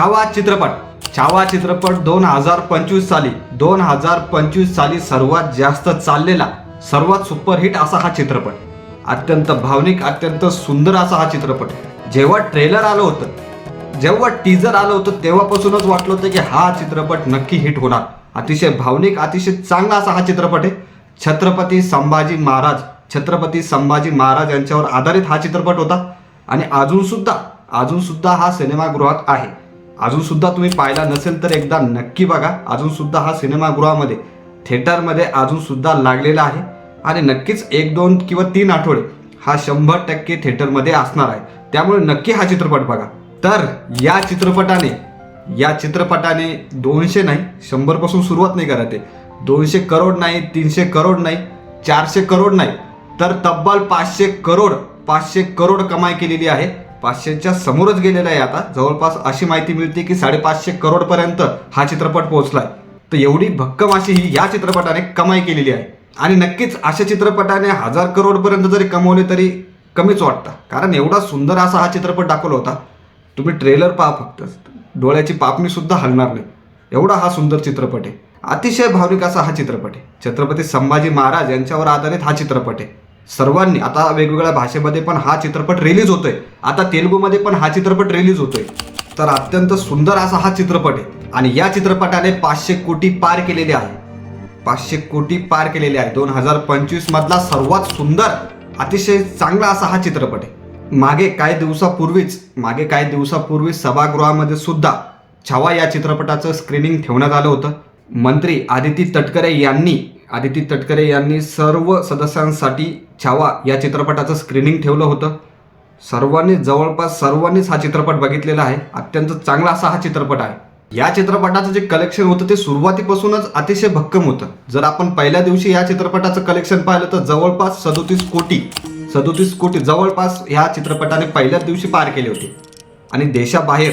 छावा चित्रपट. छावा चित्रपट दोन हजार पंचवीस साली दोन हजार पंचवीस साली सर्वात जास्त चाललेला सर्वात सुपरहिट असा हा चित्रपट. अत्यंत भावनिक अत्यंत सुंदर असा हा चित्रपट. जेव्हा ट्रेलर आलं होतं जेव्हा टीजर आलं होतं तेव्हापासूनच वाटलं होतं की हा चित्रपट नक्की हिट होणार. अतिशय भावनिक अतिशय चांगला असा हा चित्रपट आहे. छत्रपती संभाजी महाराज छत्रपती संभाजी महाराज यांच्यावर आधारित हा चित्रपट होता. आणि अजूनसुद्धा अजूनसुद्धा हा सिनेमागृहात आहे. अजून सुद्धा तुम्ही पाहिला नसेल तर एकदा नक्की बघा. अजून सुद्धा हा सिनेमागृहामध्ये थिएटरमध्ये अजून सुद्धा लागलेला आहे. आणि नक्कीच एक दोन किंवा तीन आठवडे हा शंभर टक्के थिएटरमध्ये असणार आहे. त्यामुळे नक्की हा चित्रपट बघा. तर या चित्रपटाने या चित्रपटाने दोनशे नाही शंभरपासून सुरुवात नाही करत आहे दोनशे करोड नाही तीनशे करोड नाही चारशे करोड नाही तर तब्बल पाचशे करोड पाचशे करोड कमाई केलेली आहे. पाचशेच्या समोरच गेलेला आहे आता. जवळपास अशी माहिती मिळते की साडेपाचशे करोडपर्यंत हा चित्रपट पोहोचला तर एवढी भक्कम अशी ही या चित्रपटाने कमाई केलेली आहे. आणि नक्कीच अशा चित्रपटाने हजार करोडपर्यंत जरी कमवले तरी कमीच वाटतं. कारण एवढा सुंदर असा हा चित्रपट दाखवला होता. तुम्ही ट्रेलर पहा फक्त. डोळ्याची पापणीसुद्धा हलणार नाही. एवढा हा सुंदर चित्रपट आहे. अतिशय भावनिक असा हा चित्रपट आहे. छत्रपती संभाजी महाराज यांच्यावर आधारित हा चित्रपट आहे. सर्वांनी आता वेगवेगळ्या भाषेमध्ये पण हा चित्रपट रिलीज होतोय. आता तेलुगूमध्ये पण हा चित्रपट रिलीज होतोय. तर अत्यंत सुंदर असा हा चित्रपट आहे. आणि या चित्रपटाने पाचशे कोटी पार केलेले आहे. पाचशे कोटी पार केलेले आहे. दोन हजार पंचवीस मधला सर्वात सुंदर अतिशय चांगला असा हा चित्रपट आहे. मागे काही दिवसापूर्वीच मागे काही दिवसापूर्वी सभागृहामध्ये सुद्धा छावा या चित्रपटाचं स्क्रीनिंग ठेवण्यात आलं होतं. मंत्री आदिती तटकरे यांनी आदिती तटकरे यांनी सर्व सदस्यांसाठी छावा या चित्रपटाचं स्क्रीनिंग ठेवलं होतं. सर्वांनी जवळपास सर्वांनीच हा चित्रपट बघितलेला आहे. अत्यंत चांगला असा हा चित्रपट आहे. या चित्रपटाचं जे कलेक्शन होतं ते सुरुवातीपासूनच अतिशय भक्कम होतं. जर आपण पहिल्या दिवशी या चित्रपटाचं कलेक्शन पाहिलं तर जवळपास सदोतीस कोटी सदोतीस कोटी जवळपास ह्या चित्रपटाने पहिल्याच दिवशी पार केले होते. आणि देशाबाहेर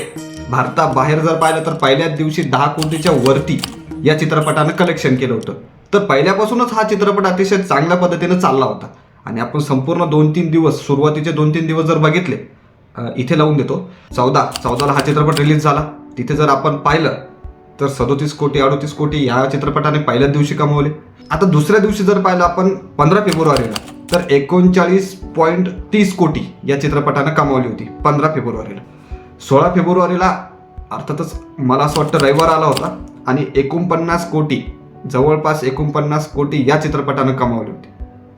भारताबाहेर जर पाहिलं तर पहिल्याच दिवशी दहा कोटीच्या वरती या चित्रपटानं कलेक्शन केलं होतं. तर पहिल्यापासूनच हा चित्रपट अतिशय चांगल्या पद्धतीनं चालला होता. आणि आपण संपूर्ण दोन तीन दिवस सुरुवातीचे दोन तीन दिवस जर बघितले इथे लावून देतो. चौदा चौदाला हा चित्रपट रिलीज झाला. तिथे जर आपण पाहिलं तर सदोतीस कोटी अडोतीस कोटी ह्या चित्रपटाने पहिल्याच दिवशी कमवले. आता दुसऱ्या दिवशी जर पाहिलं आपण पंधरा फेब्रुवारीला तर एकोणचाळीस पॉईंट तीस कोटी या चित्रपटानं कमावली होती पंधरा फेब्रुवारीला. सोळा फेब्रुवारीला अर्थातच मला असं वाटतं रविवार आला होता आणि एकोणपन्नास कोटी जवळपास एकोणपन्नास कोटी या चित्रपटानं कमावली होती.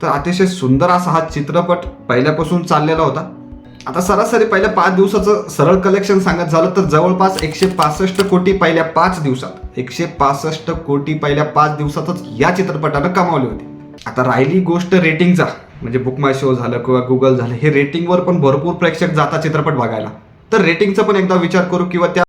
तर अतिशय सुंदर असा हा चित्रपट पहिल्यापासून चाललेला होता. आता सरासरी पहिल्या पाच दिवसाचं सरळ कलेक्शन सांगत झालं तर जवळपास एकशे पासष्ट कोटी पहिल्या पाच दिवसात एकशे पासष्ट कोटी पहिल्या पाच दिवसातच या चित्रपटानं कमावली होती. आता राहिली गोष्ट रेटिंगचा म्हणजे बुक माय शो झालं किंवा गुगल झालं हे रेटिंगवर पण भरपूर प्रेक्षक जातात चित्रपट बघायला. तर रेटिंगचा पण एकदा विचार करू किंवा त्या